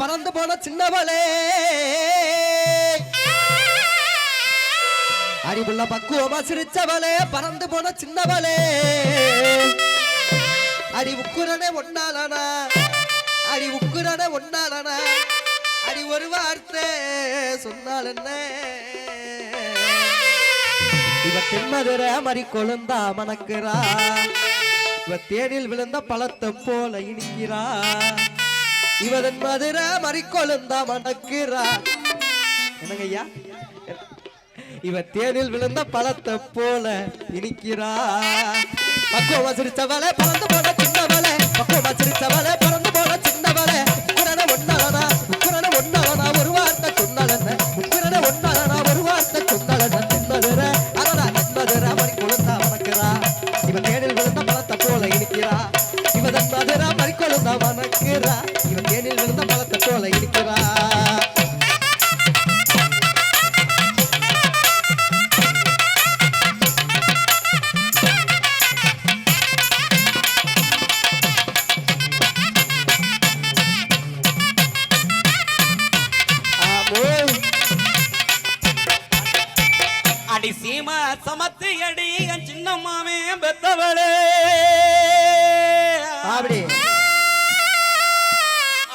பறந்து போன சின்னவளே. அறிவுள்ள பக்குவமா சிரிச்சவளே பறந்து போன சின்னவளே. அடி உக்குரனே ஒன்னாலனா அடி உக்குரனே ஒன்னாலனா அடி ஒரு வார்த்தை சொன்னால் என்ன? இவ தென்மதுர மறி கொழுந்தா மணக்கிறா. இவ தேனில் விழுந்த பழத்தை போல இனிக்கிறா இவதன் மதுரை மறிக்கொழுந்தா மணக்கிறா. என்னங்கய்யா? இவ தேனில் விழுந்த பழத்தை போல இனிக்கிறா. பக்குவம் சிரிச்சவளை பறந்து போன பத்து அடி என் சின்னம்மாவே பெத்தவளே. அப்படி.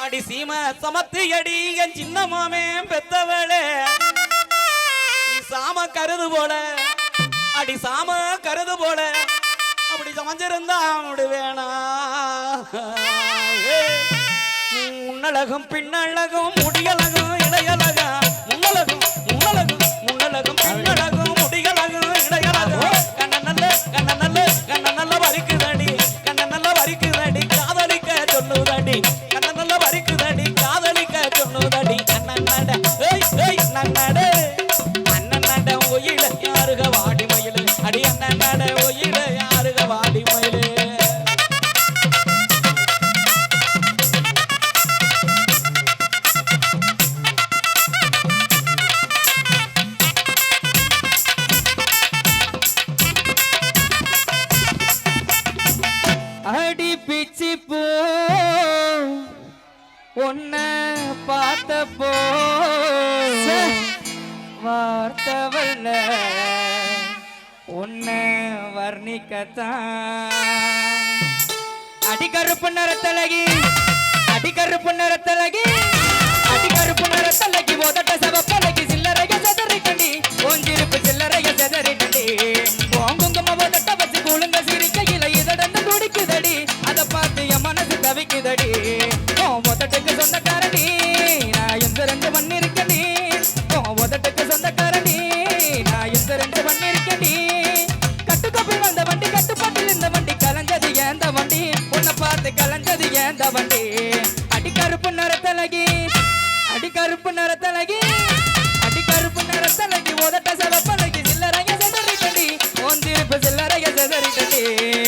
அடி சீம சமத்து அடி என் சின்னம்மாவே பெத்தவளே. நீ சாம கருது போல அடி சாம கருது போல அப்படி சமைஞ்சிருந்தா வேணா முன்னழகும் பின்னழகும் முடியழகும் இளையழகும் Yeah.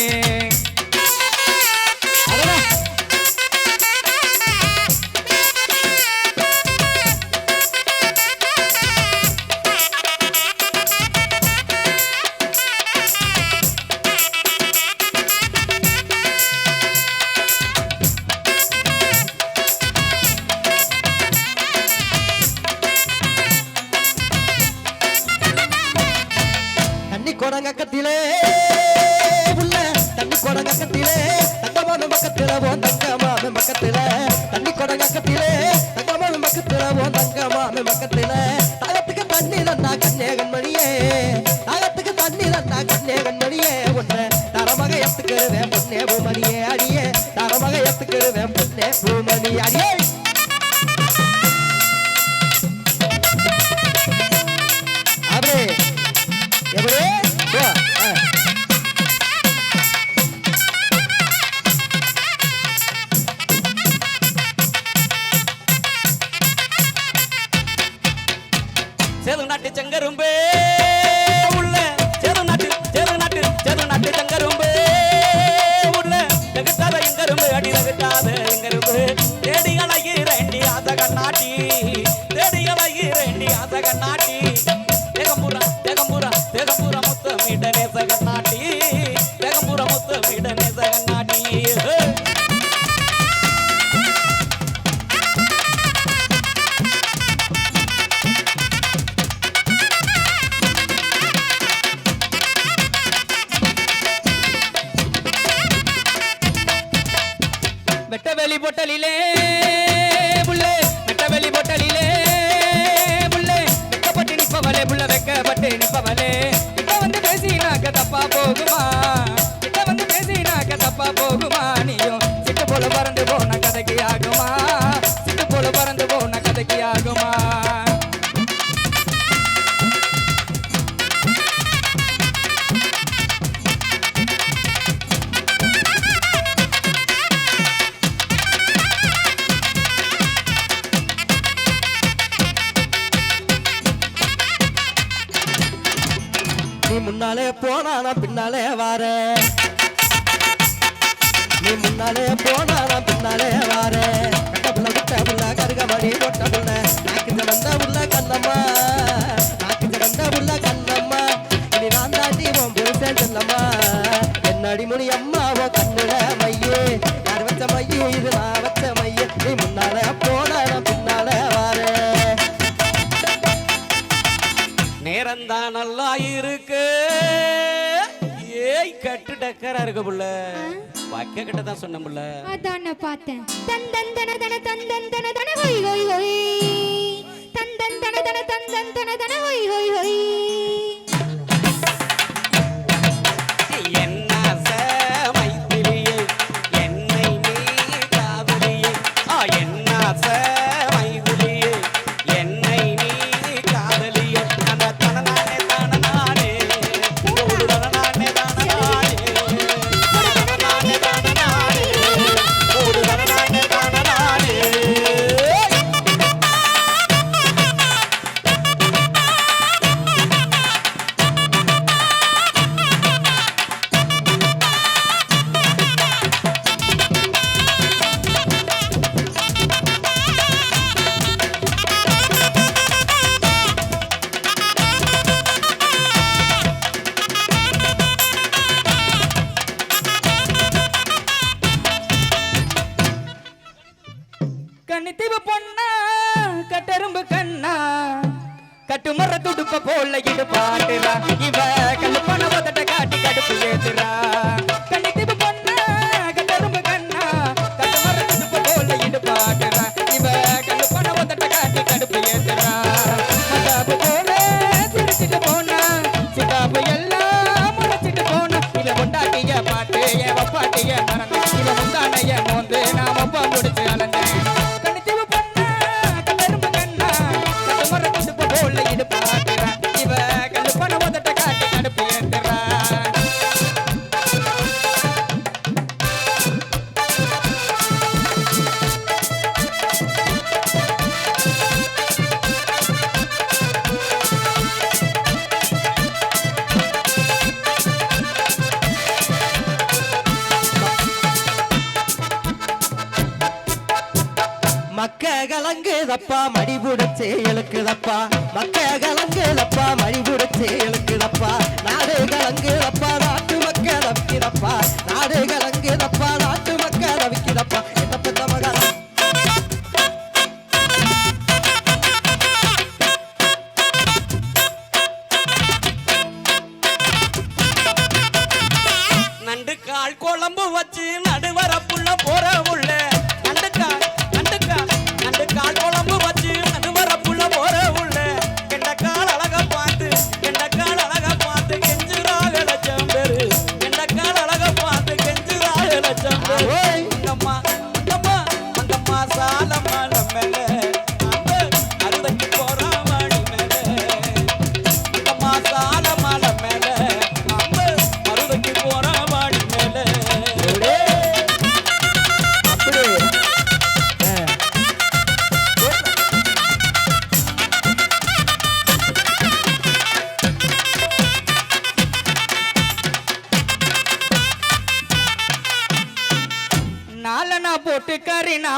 party. நீயும் சிட்டு போல பறந்து போன கதைக்கு ஆகுமா? உன் புருஷன் செல்லம்மா. என்னடி முனி அம்மாவோ கண்ணுல மையே. யார் வச்ச மையே இது நான் வச்ச மையே. நீ முன்னால போன பின்னால வார. நேரம்தான் நல்லா இருக்கு. ஏய் கட்டு டக்கரா இருக்கு புள்ள. வாக்கிய கிட்ட தான் சொன்ன புள்ள. அதான் பார்த்தேன். தந்தன் தன தன தந்தன் தன தன ஹொய் ஹொய் ஹொய். தந்தன் தன தன தந்தன் தன தன ஹொய் ஹொய் ஹொய். என்ன கண்ணித்தீவு பொண்ணா கட்டெரும்பு கண்ணா. கட்டுமர துடுப்ப போல இடு பாட்டுறா இவ கல்லுப்பான உதட்ட காட்டி கடுப்பு ஏத்துறா. கலங்குதப்பா மடிபுடச்சே புடிச்சு இழுக்குதப்பா மக்க கலங்குதப்பா மடிபுடச்சே புடிச்சு இழுக்குதப்பா நாடு கலங்குதப்பா நாட்டு மக்க தவிக்கிறப்பா நாடு கலங்குதப்பா நாட்டு மக்க தவிக்கிறப்பா என்ன பெத்த மகன் நண்டு கால் குழம்பு வச்சு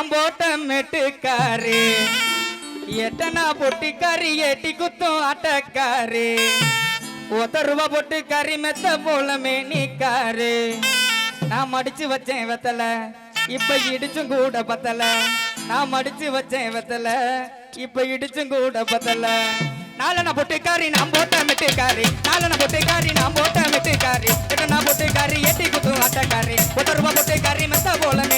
நான் போட்ட மெட்டுக்காரி எட்டனா பொட்டுக்காரி எட்டி குத்தும் அட்டக்காரி ஒத்த ரூபா பொட்டுக்காரி மெத்த போல மேனிக்காரு. நான் மடிச்சு வச்சேன் வெத்தல இப்ப இடிச்சும் கூட பத்தல. நான் மடிச்சு வச்சேன் வெத்தல இப்ப இடிச்சும் கூட பத்தல. நாலன பொட்டுக்காரி நான் போட்ட மெட்டுக்காரி. நாலன பொட்டுக்காரி நான் போட்ட மெட்டுக்காரி. எட்டனா பொட்டுக்காரி எட்டி குத்தும் அட்டக்காரி ஒத்த ரூபா பொட்டுக்காரி மெத்த போல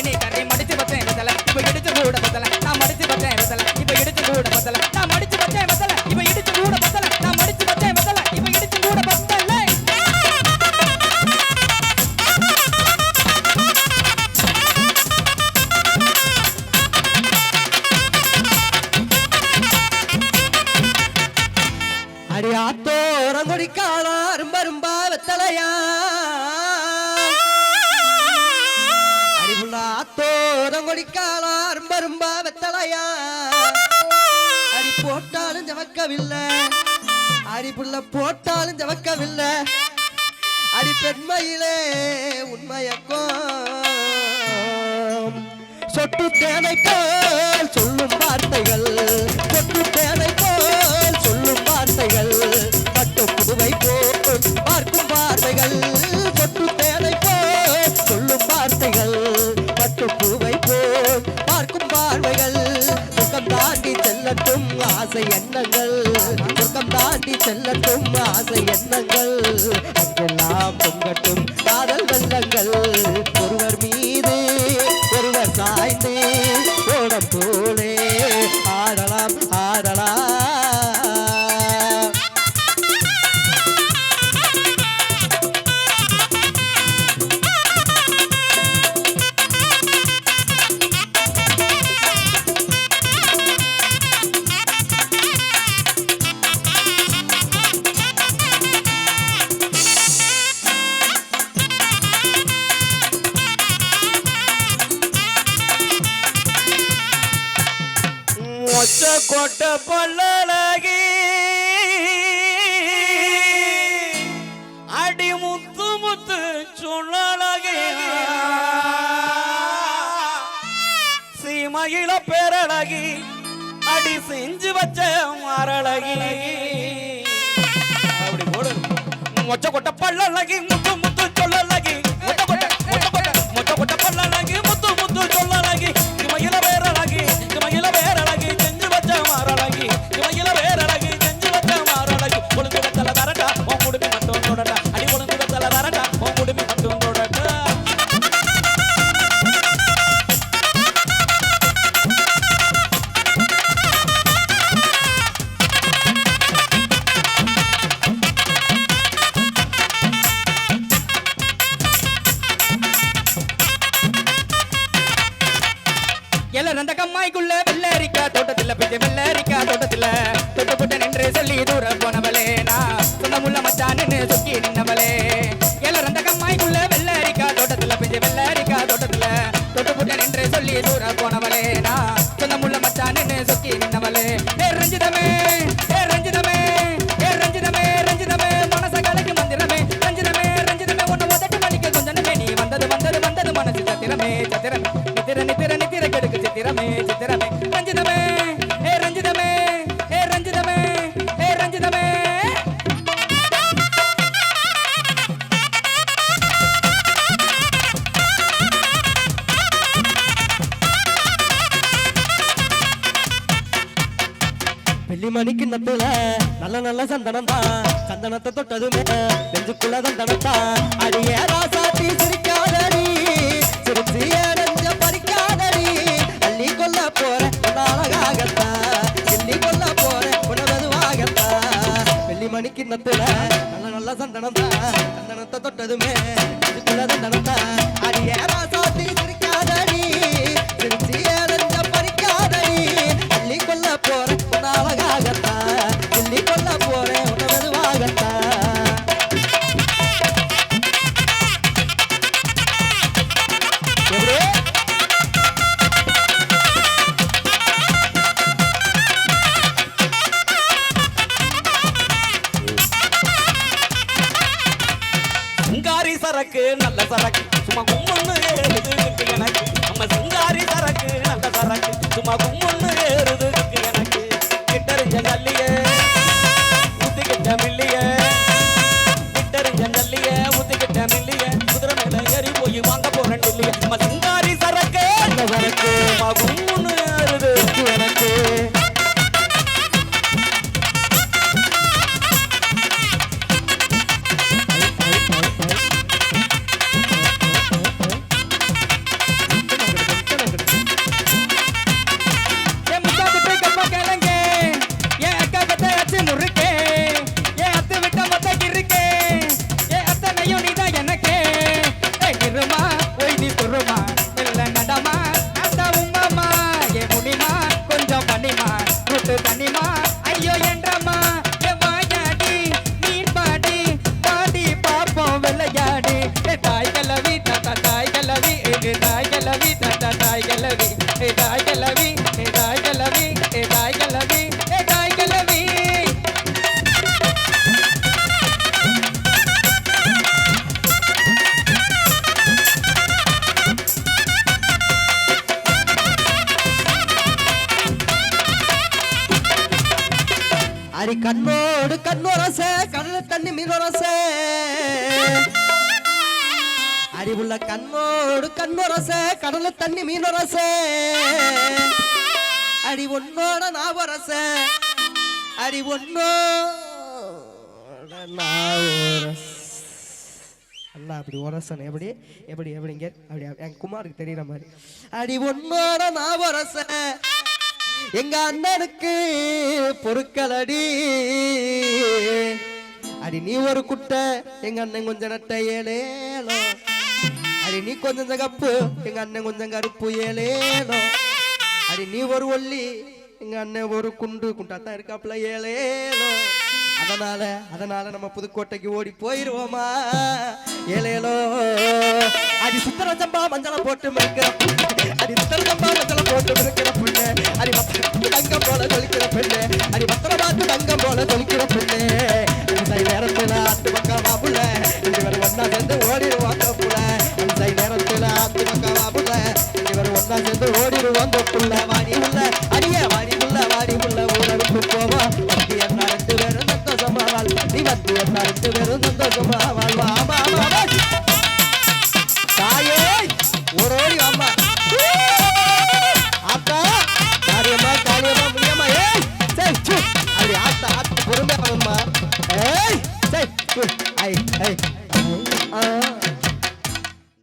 அடி பெண்மையிலே உண்மையக்கும் சொட்டு தேனை போல் சொல்லும் வார்த்தைகள் சொட்டு தேனை போல் சொல்லும் வார்த்தைகள் பட்டு புதுவை போல் பார்க்கும் வார்த்தைகள் சொட்டு தேனை போல் சொல்லும் வார்த்தைகள் பட்டு புதுவை போல் பார்க்கும் பார்வைகள். துக்கம் தாண்டி செல்லட்டும் ஆசை எண்ணங்கள் துக்கம் தாண்டி செல்லட்டும் ஆசை எண்ணங்கள். சீமையில பேரழகி அடி செஞ்சு வச்ச மரழகி. அப்படி போடு. மொச்ச கொட்ட பல்லழகி முத்து முத்து சொல்லழகி. மொச்ச கொட்ட மொச்ச கொட்ட மொச்ச கொட்ட பல்லழகி முத்து முத்து சொல்லழகி. அந்த கம்மாய்க்குள்ள வெள்ளரிக்கா தோட்டத்தில் பிஞ்ச வெள்ளரிக்கா தோட்டத்தில். தொட்டு புட்ட நின்று சொல்லி தூர போனவளே நான். சொந்தமுள்ள மச்சான்னு சுக்கி நின்னவளே. வெள்ளிமணிக்கு நட்டுல நல்ல நல்ல சந்தனம் தான். சந்தனத்தை தொட்டதுமே நெஞ்சுக்குள்ள சந்தனம் தான். அடியே ராசாத்தி சிரிக்காதடி சிரிச்சு நெஞ்ச பறிக்காதடி. அள்ளி கொல்ல போற அழகாகத்தான் எள்ளி கொல்ல போற உணவதுவாகத்தான் வெள்ளிமணிக்கு நட்டுல நல்ல நல்ல சந்தனம் தான். சந்தனத்தை தொட்டதுமே நெஞ்சுக்குள்ள சந்தனம் தான். அடியே ராசாத்தி சிரிக்காதடி சிரிச்சு நெஞ்ச பறிக்காதடி. அள்ளி கொல்ல போற உன்னை அடி ஒன்னோட அண்ணா அப்படி உரசன் எப்படி? எப்படி எப்படிங்க அப்படி என் குமாருக்கு தெரியுற மாதிரி. அடி ஒன்னோட ஒரச எங்க அண்ணனுக்கு பொருட்கள் அடி அடி நீ ஒரு குட்டை. எங்க அண்ணன் கொஞ்சம் நட்ட ஏழேலோ அடி நீ கொஞ்சம் கப்பு எங்க அண்ணன் கொஞ்சம் கருப்பு ஏலேனோ அடி நீ ஒரு ஒல்லி. எங்க அண்ணன் ஒரு குண்டு குண்டாத்தான் இருக்காப்புல ஏலேனோ அதனால அதனால நம்ம புதுக்கோட்டைக்கு ஓடி போயிருவோமா? ஏழேலோ அடி சித்திர சம்பா மஞ்சள போட்டு மிருக்கிற புண்ணு. சித்திர சம்பா மஞ்சள போட்டு மிருக்கிற புண்ணு. தங்கம் போல ஜொலிக்கிற பெண்ணு.